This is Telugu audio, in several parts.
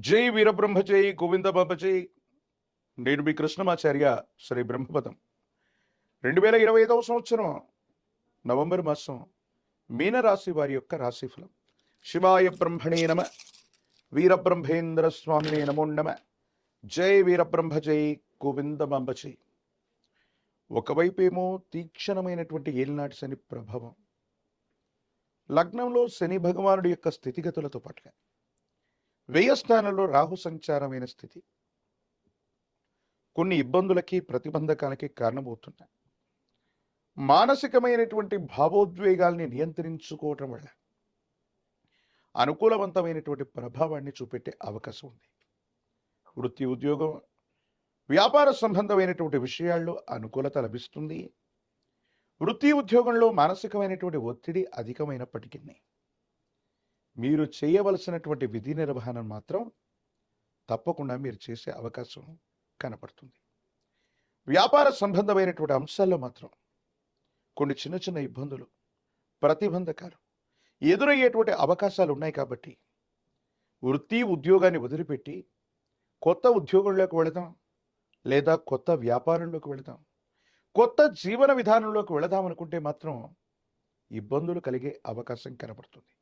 జై వీరబ్రహ్మచేయి గోవింద బాబా నేను మీ కృష్ణమాచార్య శ్రీ బ్రహ్మపదం. రెండు వేల ఇరవై ఐదవ సంవత్సరం నవంబర్ మాసం మీనరాశి వారి యొక్క రాశిఫలం శివాయ బ్రహ్మణే నమ వీరబ్రహ్మేంద్ర స్వామినే నమో నమ. జై వీరబ్రహ్మచేయి గోవింద బాంబ ఒకవైపేమో తీక్షణమైనటువంటి ఏలినాటి శని ప్రభావం. లగ్నంలో శని భగవానుడి యొక్క స్థితిగతులతో పాటుగా వ్యయస్థానంలో రాహు సంచారమైన స్థితి. కొన్ని ఇబ్బందులకి ప్రతిబంధకాలకి కారణమవుతున్నాయి. మానసికమైనటువంటి భావోద్వేగాల్ని నియంత్రించుకోవటం వల్ల అనుకూలవంతమైనటువంటి ప్రభావాన్ని చూపెట్టే అవకాశం ఉంది. వృత్తి ఉద్యోగం వ్యాపార సంబంధమైనటువంటి విషయాల్లో అనుకూలత లభిస్తుంది. వృత్తి ఉద్యోగంలో మానసికమైనటువంటి ఒత్తిడి అధికమైనప్పటికీ మీరు చేయవలసినటువంటి విధి నిర్వహణ మాత్రం తప్పకుండా మీరు చేసే అవకాశం కనపడుతుంది. వ్యాపార సంబంధమైనటువంటి అంశాల్లో మాత్రం కొన్ని చిన్న చిన్న ఇబ్బందులు ప్రతిబంధకాలు ఎదురయ్యేటువంటి అవకాశాలు ఉన్నాయి కాబట్టి వృత్తి ఉద్యోగాన్ని వదిలిపెట్టి కొత్త ఉద్యోగంలోకి వెళదాం లేదా కొత్త వ్యాపారంలోకి వెళదాం కొత్త జీవన విధానంలోకి వెళదాం అనుకుంటే మాత్రం ఇబ్బందులు కలిగే అవకాశం కనబడుతుంది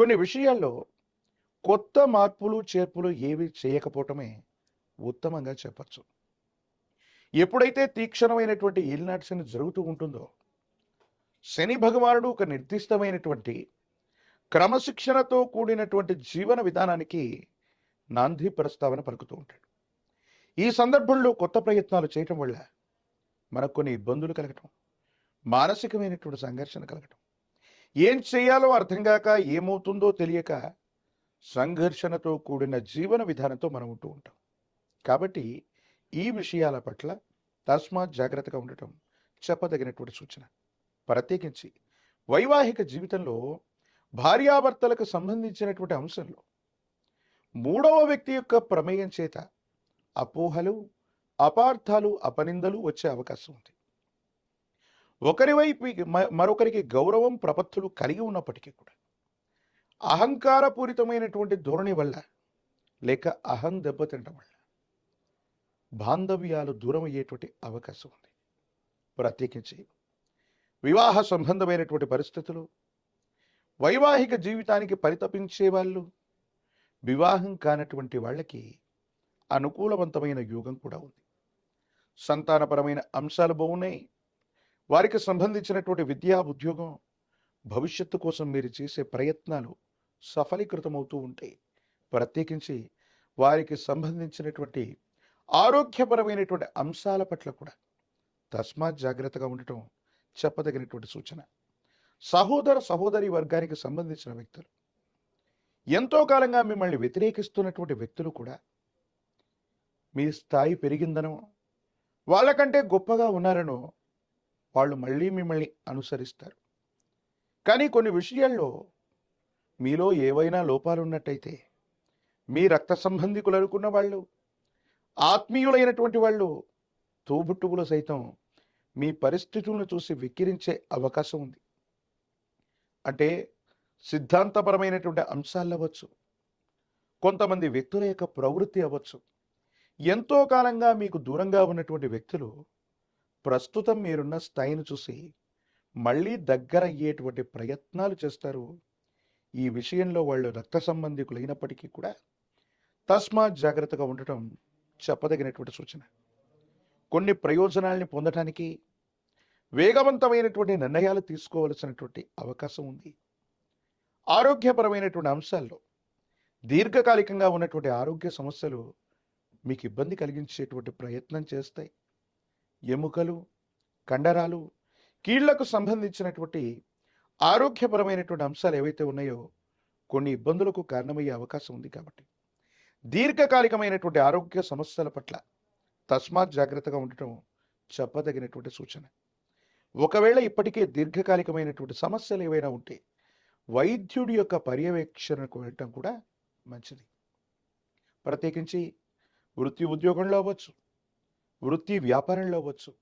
కొన్ని విషయాల్లో కొత్త మార్పులు చేర్పులు ఏవి చేయకపోవటమే ఉత్తమంగా చెప్పచ్చు. ఎప్పుడైతే తీక్షణమైనటువంటి ఏలినాటి శని జరుగుతూ ఉంటుందో శని భగవానుడు ఒక నిర్దిష్టమైనటువంటి క్రమశిక్షణతో కూడినటువంటి జీవన విధానానికి నాంది ప్రస్తావన పలుకుతూ ఉంటాడు. ఈ సందర్భంలో కొత్త ప్రయత్నాలు చేయటం వల్ల మనకు కొన్ని ఇబ్బందులు కలగటం మానసికమైనటువంటి సంఘర్షణ కలగటం ఏం చేయాలో అర్థం కాక ఏమవుతుందో తెలియక సంఘర్షణతో కూడిన జీవన విధానంతో మనం ఉంటూ ఉంటాం. కాబట్టి ఈ విషయాల పట్ల తస్మాత్ జాగ్రత్తగా ఉండటం చెప్పదగినటువంటి సూచన. ప్రత్యేకించి వైవాహిక జీవితంలో భార్యాభర్తలకు సంబంధించినటువంటి అంశంలో మూడవ వ్యక్తి యొక్క ప్రమేయం చేత అపోహలు అపార్థాలు అపనిందలు వచ్చే అవకాశం ఉంది. ఒకరి వైపు మ- మరొకరికి గౌరవం ప్రపత్తులు కలిగి ఉన్నప్పటికీ కూడా అహంకారపూరితమైనటువంటి ధోరణి వల్ల లేక అహం దెబ్బతినడం వల్ల బాంధవ్యాలు దూరం అయ్యేటువంటి అవకాశం ఉంది. ప్రత్యేకించి వివాహ సంబంధమైనటువంటి పరిస్థితులు వైవాహిక జీవితానికి పరితపించే వాళ్ళు వివాహం కానటువంటి వాళ్ళకి అనుకూలవంతమైన యోగం కూడా ఉంది. సంతానపరమైన అంశాలు బాగున్నాయి. వారికి సంబంధించినటువంటి విద్యా ఉద్యోగం భవిష్యత్తు కోసం మీరు చేసే ప్రయత్నాలు సఫలీకృతమవుతూ ఉంటాయి. ప్రత్యేకించి వారికి సంబంధించినటువంటి ఆరోగ్యపరమైనటువంటి అంశాల పట్ల కూడా తస్మాత్ జాగ్రత్తగా ఉండటం చెప్పదగినటువంటి సూచన. సహోదర సహోదరి వర్గానికి సంబంధించిన వ్యక్తులు. ఎంతో కాలంగా మిమ్మల్ని వ్యతిరేకిస్తున్నటువంటి వ్యక్తులు కూడా మీ స్థాయి పెరిగిందనో వాళ్ళకంటే గొప్పగా ఉన్నారనో వాళ్ళు మళ్ళీ మిమ్మల్ని అనుసరిస్తారు. కానీ కొన్ని విషయాల్లో మీలో ఏవైనా లోపాలు ఉన్నట్టయితే మీ రక్త సంబంధికులు అనుకున్న వాళ్ళు ఆత్మీయులైనటువంటి వాళ్ళు తోబుట్టువులు సైతం మీ పరిస్థితులను చూసి విక్కిరించే అవకాశం ఉంది. అంటే సిద్ధాంతపరమైనటువంటి అంశాలు అవ్వచ్చు కొంతమంది వ్యక్తుల యొక్క ప్రవృత్తి అవ్వచ్చు. ఎంతో కాలంగా మీకు దూరంగా ఉన్నటువంటి వ్యక్తులు ప్రస్తుతం మీరున్న స్థాయిని చూసి మళ్ళీ దగ్గర అయ్యేటువంటి ప్రయత్నాలు చేస్తారు. ఈ విషయంలో వాళ్ళు రక్త సంబంధికులైనప్పటికీ కూడా తస్మాత్ జాగ్రత్తగా ఉండటం చెప్పదగినటువంటి సూచన. కొన్ని ప్రయోజనాల్ని పొందటానికి వేగవంతమైనటువంటి నిర్ణయాలు తీసుకోవలసినటువంటి అవకాశం ఉంది. ఆరోగ్యపరమైనటువంటి అంశాల్లో దీర్ఘకాలికంగా ఉన్నటువంటి ఆరోగ్య సమస్యలు మీకు ఇబ్బంది కలిగించేటువంటి ప్రయత్నం చేస్తాయి. ఎముకలు కండరాలు కీళ్ళకు సంబంధించినటువంటి ఆరోగ్యపరమైనటువంటి అంశాలు ఏవైతే ఉన్నాయో కొన్ని ఇబ్బందులకు కారణమయ్యే అవకాశం ఉంది కాబట్టి. దీర్ఘకాలికమైనటువంటి ఆరోగ్య సమస్యల పట్ల తస్మాత్ జాగ్రత్తగా ఉండటం చెప్పదగినటువంటి సూచన. ఒకవేళ ఇప్పటికే దీర్ఘకాలికమైనటువంటి సమస్యలు ఏవైనా ఉంటే వైద్యుడి యొక్క పర్యవేక్షణకు వెళ్ళటం కూడా మంచిది. ప్రత్యేకించి వృత్తి ఉద్యోగంలో అవ్వచ్చు వృత్తి వ్యాపారంలో అవ్వచ్చు.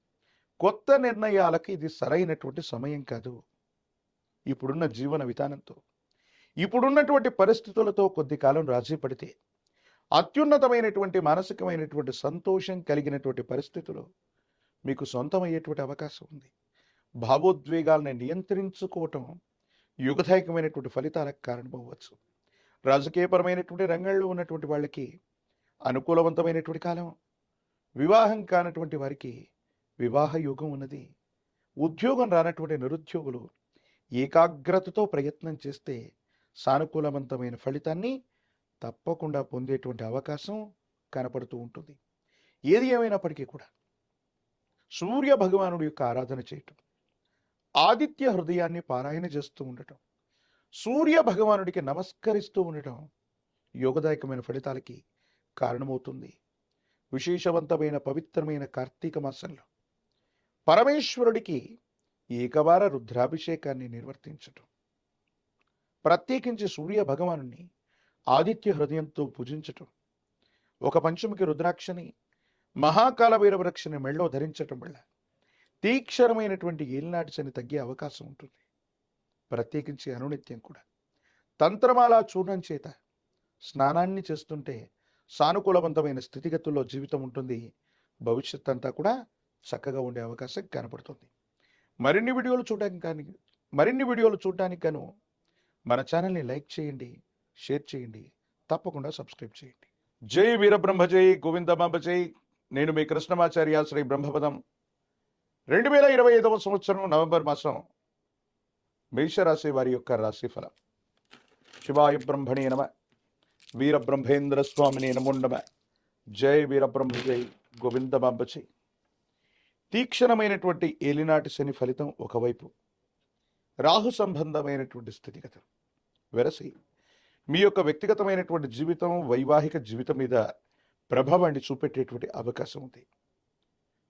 కొత్త నిర్ణయాలకు ఇది సరైనటువంటి సమయం కాదు. ఇప్పుడున్న జీవన విధానంతో. ఇప్పుడున్నటువంటి పరిస్థితులతో కొద్ది కాలం రాజీ పడితే అత్యున్నతమైనటువంటి మానసికమైనటువంటి సంతోషం కలిగినటువంటి పరిస్థితులు మీకు సొంతమయ్యేటువంటి అవకాశం ఉంది. భావోద్వేగాలను నియంత్రించుకోవటం యుగదాయకమైనటువంటి ఫలితాలకు కారణమవ్వచ్చు. రాజకీయపరమైనటువంటి రంగంలో ఉన్నటువంటి వాళ్ళకి అనుకూలవంతమైనటువంటి కాలం వివాహం కానటువంటి వారికి వివాహ యోగం ఉన్నది. ఉద్యోగం రానటువంటి నిరుద్యోగులు ఏకాగ్రతతో ప్రయత్నం చేస్తే సానుకూలవంతమైన ఫలితాన్ని తప్పకుండా పొందేటువంటి అవకాశం కనపడుతూ ఉంటుంది. ఏది ఏమైనప్పటికీ కూడా సూర్య భగవానుడి యొక్క ఆరాధన చేయటం ఆదిత్య హృదయాన్ని పారాయణ చేస్తూ ఉండటం సూర్య భగవానుడికి నమస్కరిస్తూ ఉండటం యోగదాయకమైన ఫలితాలకి కారణమవుతుంది. విశేషవంతమైన పవిత్రమైన కార్తీక మాసంలో పరమేశ్వరుడికి ఏకవార రుద్రాభిషేకాన్ని నిర్వర్తించటం. ప్రత్యేకించి సూర్య భగవానుని ఆదిత్య హృదయంతో పూజించటం. ఒక పంచముకి రుద్రాక్షని మహాకాల వీరవృక్షని మెళ్ళో ధరించటం వల్ల తీక్షరమైనటువంటి ఏలినాటిచని తగ్గే అవకాశం ఉంటుంది. ప్రత్యేకించి అనునిత్యం కూడా. తంత్రమాల చూడడం చేత స్నానాన్ని చేస్తుంటే సానుకూలవంతమైన స్థితిగతుల్లో జీవితం ఉంటుంది. భవిష్యత్ అంతా కూడా చక్కగా ఉండే అవకాశం కనపడుతుంది. మరిన్ని వీడియోలు చూడడానికి కానీ మరిన్ని వీడియోలు చూడడానికి గాను మన ఛానల్ని లైక్ చేయండి షేర్ చేయండి తప్పకుండా సబ్స్క్రైబ్ చేయండి. జై వీరబ్రహ్మ జై గోవిందమాంబ జై. నేను మీ కృష్ణమాచార్య శ్రీ బ్రహ్మపదం. రెండు వేల ఇరవై ఐదవ సంవత్సరం నవంబర్ మాసం మేషరాశి వారి యొక్క రాశిఫలం. శివాయ బ్రహ్మణి నమ. వీరబ్రహ్మేంద్ర స్వామిని నమో నమ జై వీరబ్రహ్మ జై గోవిందమాంబ జై తీక్షణమైనటువంటి ఏలినాటి శని ఫలితం ఒకవైపు. రాహు సంబంధమైనటువంటి స్థితిగతులు వెరసి మీ యొక్క వ్యక్తిగతమైనటువంటి జీవితం వైవాహిక జీవితం మీద ప్రభావాన్ని చూపెట్టేటువంటి అవకాశం ఉంది.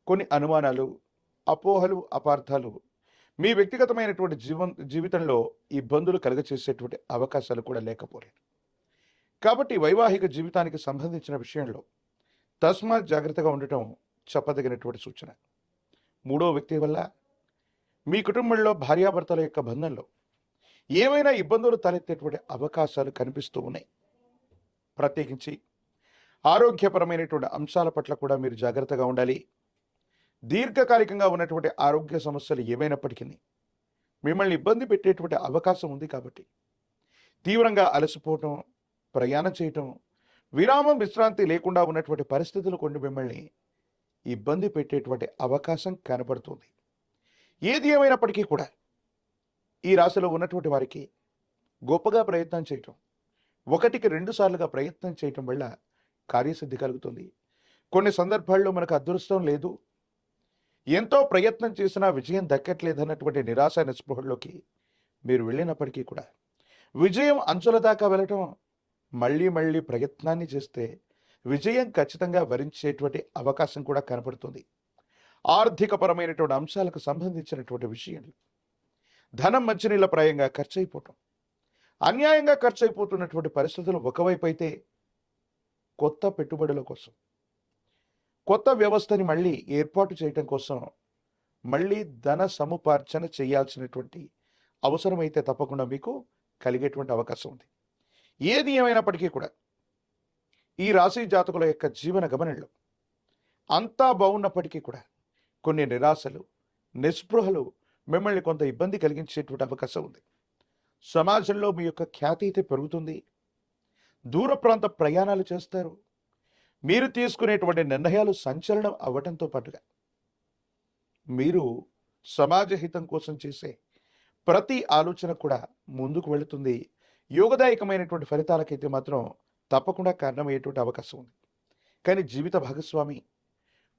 కొన్ని అనుమానాలు అపోహలు అపార్థాలు మీ వ్యక్తిగతమైనటువంటి జీవన్ జీవితంలో ఇబ్బందులు కలుగచేసేటువంటి అవకాశాలు కూడా లేకపోలేదు. కాబట్టి వైవాహిక జీవితానికి సంబంధించిన విషయంలో తస్మాత్ జాగ్రత్తగా ఉండటం చెప్పదగినటువంటి సూచన. మూడో వ్యక్తి వల్ల మీ కుటుంబంలో భార్యాభర్తల యొక్క బంధంలో ఏవైనా ఇబ్బందులు తలెత్తేటువంటి అవకాశాలు కనిపిస్తూ ఉన్నాయి. ప్రత్యేకించి ఆరోగ్యపరమైనటువంటి అంశాల పట్ల కూడా మీరు జాగ్రత్తగా ఉండాలి. దీర్ఘకాలికంగా ఉన్నటువంటి ఆరోగ్య సమస్యలు ఏమైనప్పటికీ మిమ్మల్ని ఇబ్బంది పెట్టేటువంటి అవకాశం ఉంది కాబట్టి తీవ్రంగా అలసిపోవటం ప్రయాణం చేయటం విరామం విశ్రాంతి లేకుండా ఉన్నటువంటి పరిస్థితులు కొన్ని మిమ్మల్ని ఇబ్బంది పెట్టేటువంటి అవకాశం కనబడుతుంది. ఏది ఏమైనప్పటికీ కూడా ఈ రాశిలో ఉన్నటువంటి వారికి గొప్పగా ప్రయత్నం చేయటం ఒకటికి రెండు సార్లుగా ప్రయత్నం చేయటం వల్ల కార్యసిద్ధి కలుగుతుంది. కొన్ని సందర్భాల్లో మనకు అదృష్టం లేదు. ఎంతో ప్రయత్నం చేసినా విజయం దక్కట్లేదు అన్నటువంటి నిరాశ నిస్పృహల్లోకి మీరు వెళ్ళినప్పటికీ కూడా విజయం అంచుల దాకా వెళ్ళటం మళ్ళీ మళ్ళీ ప్రయత్నాన్ని చేస్తే విజయం ఖచ్చితంగా వరించేటువంటి అవకాశం కూడా కనపడుతుంది ఆర్థికపరమైనటువంటి అంశాలకు సంబంధించినటువంటి విషయంలో. ధనం మంచినీళ్ళ ప్రాయంగా ఖర్చు అయిపోవటం అన్యాయంగా ఖర్చు అయిపోతున్నటువంటి పరిస్థితులు ఒకవైపు అయితే కొత్త పెట్టుబడుల కోసం. కొత్త వ్యవస్థని మళ్ళీ ఏర్పాటు చేయటం కోసం మళ్ళీ ధన సముపార్జన చేయాల్సినటువంటి అవసరమైతే తప్పకుండా మీకు కలిగేటువంటి అవకాశం ఉంది. ఏది ఏమైనప్పటికీ కూడా ఈ రాశి జాతకుల యొక్క జీవన గమనంలో అంతా బాగున్నప్పటికీ కూడా కొన్ని నిరాశలు నిస్పృహలు మిమ్మల్ని కొంత ఇబ్బంది కలిగించేటువంటి అవకాశం ఉంది. సమాజంలో మీ యొక్క ఖ్యాతి అయితే పెరుగుతుంది. దూర ప్రాంత ప్రయాణాలు చేస్తారు. మీరు తీసుకునేటువంటి నిర్ణయాలు సంచలనం అవ్వటంతో పాటుగా మీరు సమాజ హితం కోసం చేసే ప్రతి ఆలోచన కూడా ముందుకు వెళుతుంది. యోగదాయకమైనటువంటి ఫలితాలకైతే మాత్రం తప్పకుండా కారణమయ్యేటువంటి అవకాశం ఉంది. కానీ జీవిత భాగస్వామి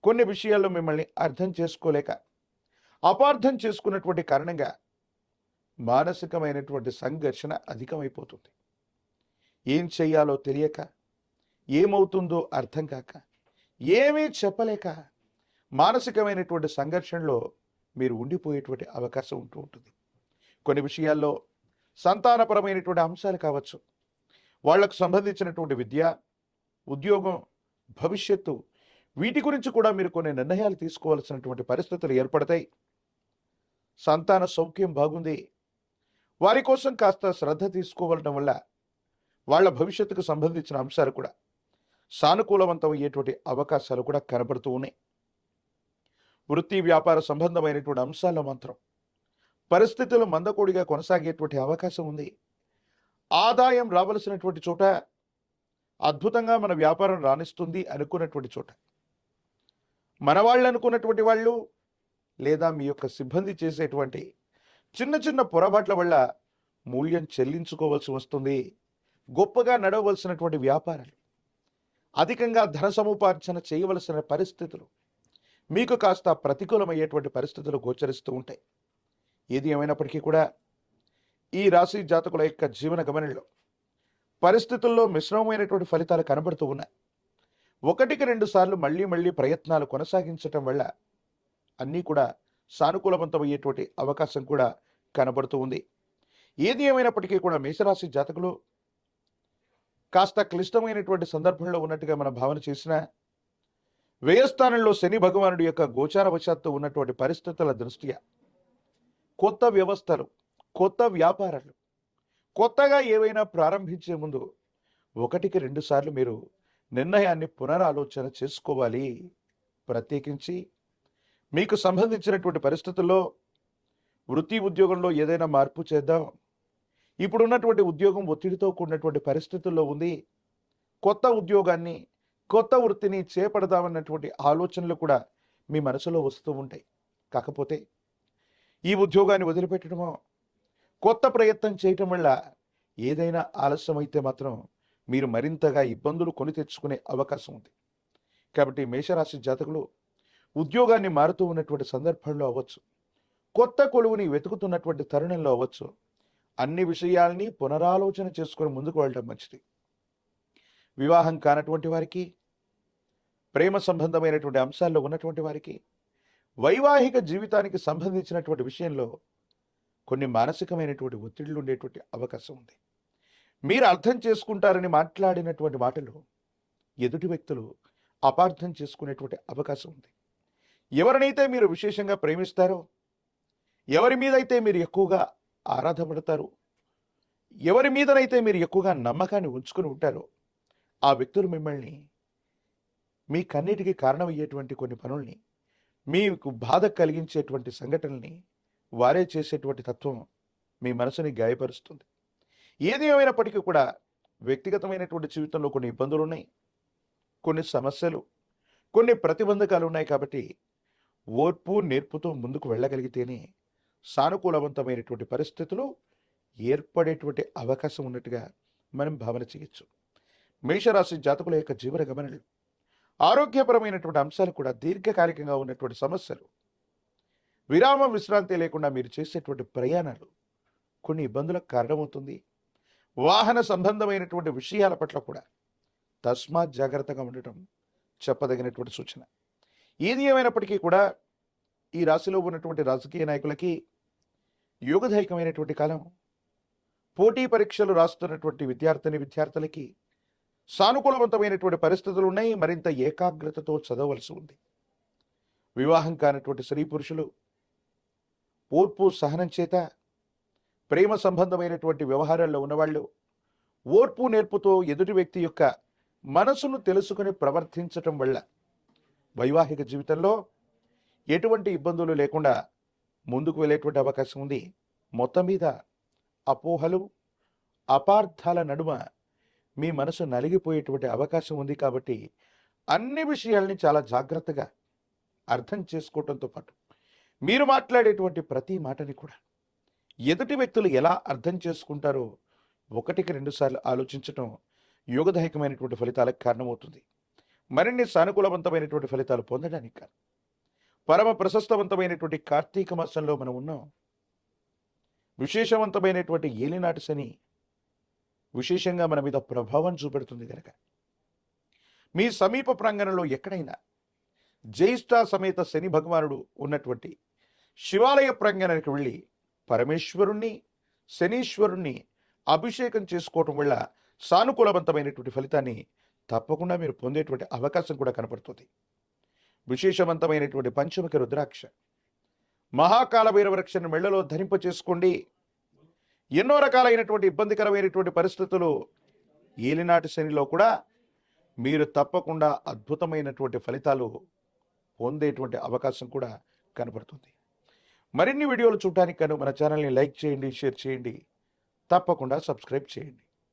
కొన్ని విషయాల్లో మిమ్మల్ని అర్థం చేసుకోలేక అపార్థం చేసుకున్నటువంటి కారణంగా మానసికమైనటువంటి సంఘర్షణ అధికమైపోతుంది. ఏం చేయాలో తెలియక ఏమవుతుందో అర్థం కాక ఏమీ చెప్పలేక మానసికమైనటువంటి సంఘర్షణలో మీరు ఉండిపోయేటువంటి అవకాశం ఉంటూ ఉంటుంది. కొన్ని విషయాల్లో సంతానపరమైనటువంటి అంశాలు కావచ్చు. వాళ్ళకు సంబంధించినటువంటి విద్య ఉద్యోగం భవిష్యత్తు వీటి గురించి కూడా మీరు కొన్ని నిర్ణయాలు తీసుకోవాల్సినటువంటి పరిస్థితులు ఏర్పడతాయి. సంతాన సౌఖ్యం బాగుంది. వారి కోసం కాస్త శ్రద్ధ తీసుకోవడం వల్ల వాళ్ళ భవిష్యత్తుకు సంబంధించిన అంశాలు కూడా సానుకూలవంతం అయ్యేటువంటి అవకాశాలు కూడా కనబడుతూ ఉన్నాయి. వృత్తి వ్యాపార సంబంధమైనటువంటి అంశాల్లో మాత్రం పరిస్థితులు మందకోడిగా కొనసాగేటువంటి అవకాశం ఉంది. ఆదాయం రావలసినటువంటి చోట అద్భుతంగా మన వ్యాపారం రాణిస్తుంది అనుకున్నటువంటి చోట. మన వాళ్ళు అనుకున్నటువంటి వాళ్ళు లేదా మీ యొక్క సిబ్బంది చేసేటువంటి చిన్న చిన్న పొరపాట్ల వల్ల మూల్యం చెల్లించుకోవాల్సి వస్తుంది. గొప్పగా నడవలసినటువంటి వ్యాపారాలు అధికంగా ధన సముపార్జన చేయవలసిన పరిస్థితులు మీకు కాస్త ప్రతికూలమయ్యేటువంటి పరిస్థితులు గోచరిస్తూ ఉంటాయి. ఏది ఏమైనప్పటికీ కూడా ఈ రాశి జాతకుల యొక్క జీవన గమనంలో పరిస్థితుల్లో మిశ్రమమైనటువంటి ఫలితాలు కనబడుతూ ఉన్నాయి. ఒకటికి రెండు సార్లు మళ్ళీ మళ్ళీ ప్రయత్నాలు కొనసాగించటం వల్ల అన్నీ కూడా సానుకూలవంతమయ్యేటువంటి అవకాశం కూడా కనబడుతూ ఉంది. ఏది ఏమైనప్పటికీ కూడా మేషరాశి జాతకులు కాస్త క్లిష్టమైనటువంటి సందర్భంలో ఉన్నట్టుగా మనం భావన చేసిన వ్యయస్థానంలో శని భగవానుడి యొక్క గోచారవశాత్తు ఉన్నటువంటి పరిస్థితుల దృష్ట్యా కొత్త వ్యవస్థలు కొత్త వ్యాపారాలు కొత్తగా ఏవైనా ప్రారంభించే ముందు ఒకటికి రెండుసార్లు మీరు నిర్ణయాన్ని పునరాలోచన చేసుకోవాలి. ప్రత్యేకించి మీకు సంబంధించినటువంటి పరిస్థితుల్లో వృత్తి ఉద్యోగంలో ఏదైనా మార్పు చేద్దాం. ఇప్పుడున్నటువంటి ఉద్యోగం ఒత్తిడితో కూడినటువంటి పరిస్థితుల్లో ఉంది. కొత్త ఉద్యోగాన్ని కొత్త వృత్తిని చేపడదామన్నటువంటి ఆలోచనలు కూడా మీ మనసులో వస్తూ ఉంటాయి. కాకపోతే ఈ ఉద్యోగాన్ని వదిలిపెట్టడమో కొత్త ప్రయత్నం చేయటం వల్ల ఏదైనా ఆలస్యమైతే మాత్రం మీరు మరింతగా ఇబ్బందులు కొని తెచ్చుకునే అవకాశం ఉంది. కాబట్టి మేషరాశి జాతకులు ఉద్యోగాన్ని మారుతూ ఉన్నటువంటి సందర్భంలో అవ్వచ్చు కొత్త కొలువుని వెతుకుతున్నటువంటి తరుణంలో అవ్వచ్చు అన్ని విషయాల్ని పునరాలోచన చేసుకుని ముందుకు వెళ్ళడం మంచిది. వివాహం కానటువంటి వారికి ప్రేమ సంబంధమైనటువంటి అంశాల్లో ఉన్నటువంటి వారికి వైవాహిక జీవితానికి సంబంధించినటువంటి విషయంలో కొన్ని మానసికమైనటువంటి ఒత్తిళ్ళు ఉండేటువంటి అవకాశం ఉంది. మీరు అర్థం చేసుకుంటారని మాట్లాడినటువంటి మాటలు ఎదుటి వ్యక్తులు అపార్థం చేసుకునేటువంటి అవకాశం ఉంది. ఎవరినైతే మీరు విశేషంగా ప్రేమిస్తారో ఎవరి మీదైతే మీరు ఎక్కువగా ఆరాధపడతారు ఎవరి మీదనైతే మీరు ఎక్కువగా నమ్మకాన్ని ఉంచుకుని ఉంటారో ఆ వ్యక్తులు మిమ్మల్ని మీ కన్నిటికి కారణమయ్యేటువంటి కొన్ని పనుల్ని మీకు బాధ కలిగించేటువంటి సంఘటనల్ని వారే చేసేటువంటి తత్వం మీ మనసుని గాయపరుస్తుంది. ఏది ఏమైనప్పటికీ కూడా వ్యక్తిగతమైనటువంటి జీవితంలో కొన్ని ఇబ్బందులు ఉన్నాయి కొన్ని సమస్యలు కొన్ని ప్రతిబంధకాలు ఉన్నాయి కాబట్టి ఓర్పు నేర్పుతో ముందుకు వెళ్ళగలిగితేనే సానుకూలవంతమైనటువంటి పరిస్థితులు ఏర్పడేటువంటి అవకాశం ఉన్నట్టుగా మనం భావన చేయొచ్చు. మేషరాశి జాతకుల యొక్క జీవన గమనలు ఆరోగ్యపరమైనటువంటి అంశాలు కూడా దీర్ఘకాలికంగా ఉన్నటువంటి సమస్యలు. విరామ విశ్రాంతి లేకుండా మీరు చేసేటువంటి ప్రయాణాలు కొన్ని ఇబ్బందులకు కారణమవుతుంది. వాహన సంబంధమైనటువంటి విషయాల పట్ల కూడా తస్మాత్ జాగ్రత్తగా ఉండటం చెప్పదగినటువంటి సూచన. ఏది ఏమైనప్పటికీ కూడా ఈ రాశిలో ఉన్నటువంటి రాజకీయ నాయకులకి యోగదాయకమైనటువంటి కాలం. పోటీ పరీక్షలు రాస్తున్నటువంటి విద్యార్థిని విద్యార్థులకి సానుకూలవంతమైనటువంటి పరిస్థితులు ఉన్నాయి. మరింత ఏకాగ్రతతో చదవలసి ఉంది. వివాహం కానటువంటి స్త్రీ పురుషులు ఓర్పు సహనం చేత ప్రేమ సంబంధమైనటువంటి వ్యవహారాల్లో ఉన్నవాళ్ళు ఓర్పు నేర్పుతో ఎదుటి వ్యక్తి యొక్క మనసును తెలుసుకుని ప్రవర్తించటం వల్ల వైవాహిక జీవితంలో ఎటువంటి ఇబ్బందులు లేకుండా ముందుకు వెళ్ళేటువంటి అవకాశం ఉంది. మొత్తం మీద అపోహలు అపార్థాల నడుమ మీ మనసు నలిగిపోయేటువంటి అవకాశం ఉంది కాబట్టి అన్ని విషయాల్ని చాలా జాగ్రత్తగా అర్థం చేసుకోవటంతో పాటు మీరు మాట్లాడేటువంటి ప్రతి మాటని కూడా ఎదుటి వ్యక్తులు ఎలా అర్థం చేసుకుంటారో ఒకటికి రెండుసార్లు ఆలోచించటం యోగదాయకమైనటువంటి ఫలితాలకు కారణమవుతుంది. మరిన్ని సానుకూలవంతమైనటువంటి ఫలితాలు పొందడానికి కాదు. పరమ ప్రశస్తవంతమైనటువంటి కార్తీక మాసంలో మనం ఉన్నాం. విశేషవంతమైనటువంటి ఏలినాటి శని విశేషంగా మన మీద ప్రభావం చూపెడుతుంది కనుక. మీ సమీప ప్రాంగణంలో ఎక్కడైనా జ్యేష్ఠ సమేత శని భగవానుడు ఉన్నటువంటి శివాలయ ప్రాంగణానికి వెళ్ళి పరమేశ్వరుణ్ణి శనీశ్వరుణ్ణి అభిషేకం చేసుకోవటం వల్ల సానుకూలవంతమైనటువంటి ఫలితాన్ని తప్పకుండా మీరు పొందేటువంటి అవకాశం కూడా కనపడుతుంది. విశేషవంతమైనటువంటి పంచముఖి రుద్రాక్ష. మహాకాల భైరవ రక్షణ మెళ్ళలో ధరింప చేసుకోండి ఎన్నో రకాలైనటువంటి ఇబ్బందికరమైనటువంటి పరిస్థితులు ఏలినాటి శనిలో కూడా మీరు తప్పకుండా అద్భుతమైనటువంటి ఫలితాలు పొందేటువంటి అవకాశం కూడా కనబడుతుంది. మరిన్ని వీడియోలు చూడటానికి కను మన ఛానల్ని లైక్ చేయండి షేర్ చేయండి. తప్పకుండా సబ్స్క్రైబ్ చేయండి.